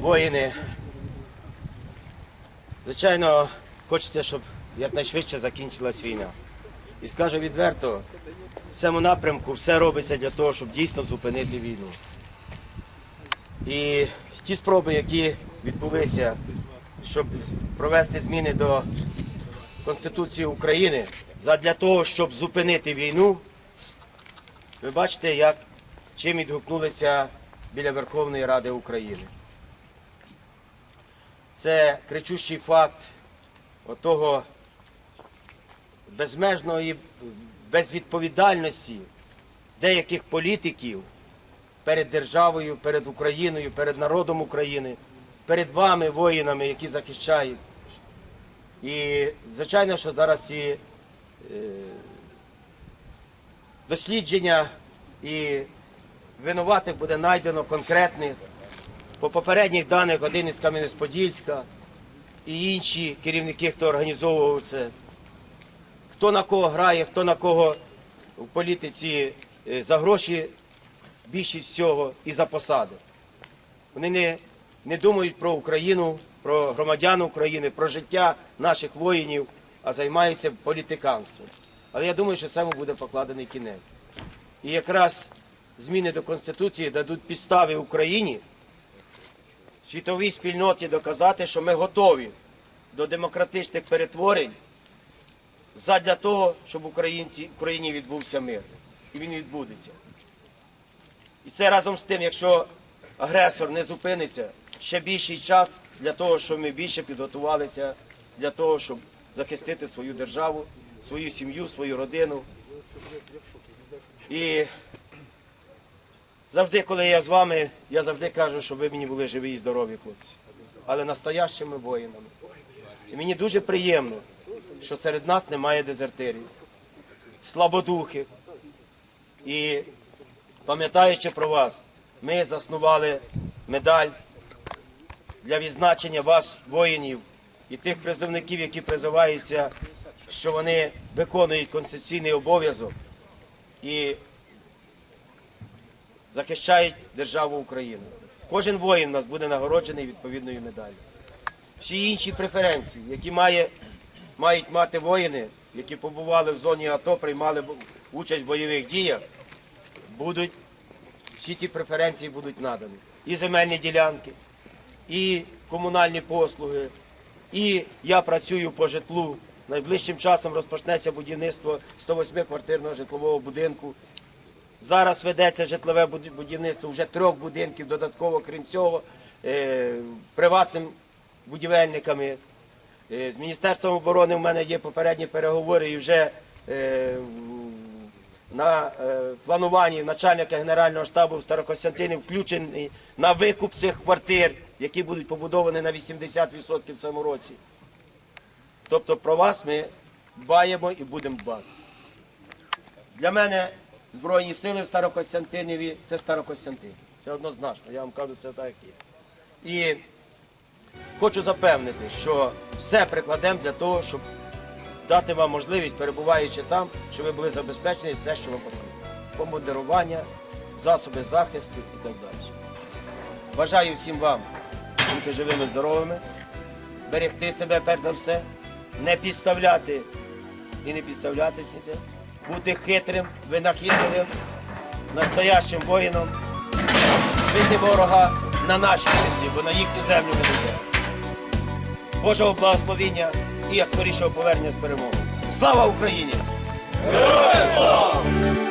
воїни. Звичайно, хочеться, щоб якнайшвидше закінчилась війна. І скажу відверто, в цьому напрямку все робиться для того, щоб дійсно зупинити війну. І ті спроби, які відбулися, щоб провести зміни до Конституції України, задля того, щоб зупинити війну, ви бачите, як чим відгукнулися біля Верховної Ради України. Це кричущий факт отого безмежної безвідповідальності деяких політиків перед державою, перед Україною, перед народом України, перед вами, воїнами, які захищають. І звичайно, що зараз ці е, дослідження і винуватих буде знайдено конкретних. По попередніх даних один із Кам'янець-Подільська і інші керівники, хто організовував це. Хто на кого грає, хто на кого в політиці е, за гроші більшість всього і за посади. Вони не, не думають про Україну, про громадян України, про життя наших воїнів, а займаються політиканством. Але я думаю, що цьому буде покладений кінець. І якраз зміни до Конституції дадуть підстави Україні світовій спільноті доказати, що ми готові до демократичних перетворень задля того, щоб в Україні відбувся мир. І він відбудеться. І це разом з тим, якщо агресор не зупиниться, ще більший час для того, щоб ми більше підготувалися для того, щоб захистити свою державу, свою сім'ю, свою родину. І завжди, коли я з вами, я завжди кажу, щоб ви мені були живі і здорові, хлопці. Але настоящими воїнами. І мені дуже приємно, що серед нас немає дезертирів, слабодухих. І пам'ятаючи про вас, ми заснували медаль для відзначення вас, воїнів, і тих призовників, які призиваються, що вони виконують конституційний обов'язок і захищають державу Україну. Кожен воїн у нас буде нагороджений відповідною медаллю. Всі інші преференції, які має, мають мати воїни, які побували в зоні АТО, приймали участь в бойових діях, будуть всі ці преференції будуть надані. І земельні ділянки, і комунальні послуги, і я працюю по житлу. Найближчим часом розпочнеться будівництво 108-квартирного житлового будинку. Зараз ведеться житлове будівництво вже трьох будинків, додатково, крім цього, е, приватним будівельниками. Е, З Міністерством оборони в мене є попередні переговори і вже е, на плануванні начальника Генерального штабу в Старокостянтині включений на викуп цих квартир, які будуть побудовані на 80% в цьому році. Тобто про вас ми дбаємо і будемо дбати. Для мене Збройні сили в Старокостянтиніві це Старокостянтин. Це однозначно, я вам кажу, це так є. І хочу запевнити, що все прикладемо для того, щоб дати вам можливість, перебуваючи там, щоб ви були забезпечені те, що вам потрібно. Помодерування, засоби захисту і так далі. Бажаю всім вам бути живими, здоровими, берегти себе перш за все, не підставляти і не підставлятися бути хитрим, винахідливим, настоящим воїном, бити ворога на нашій землі, бо на їхню землю не йде. Божого благословіння і як скорішого повернення з перемоги. Слава Україні! Героям слава!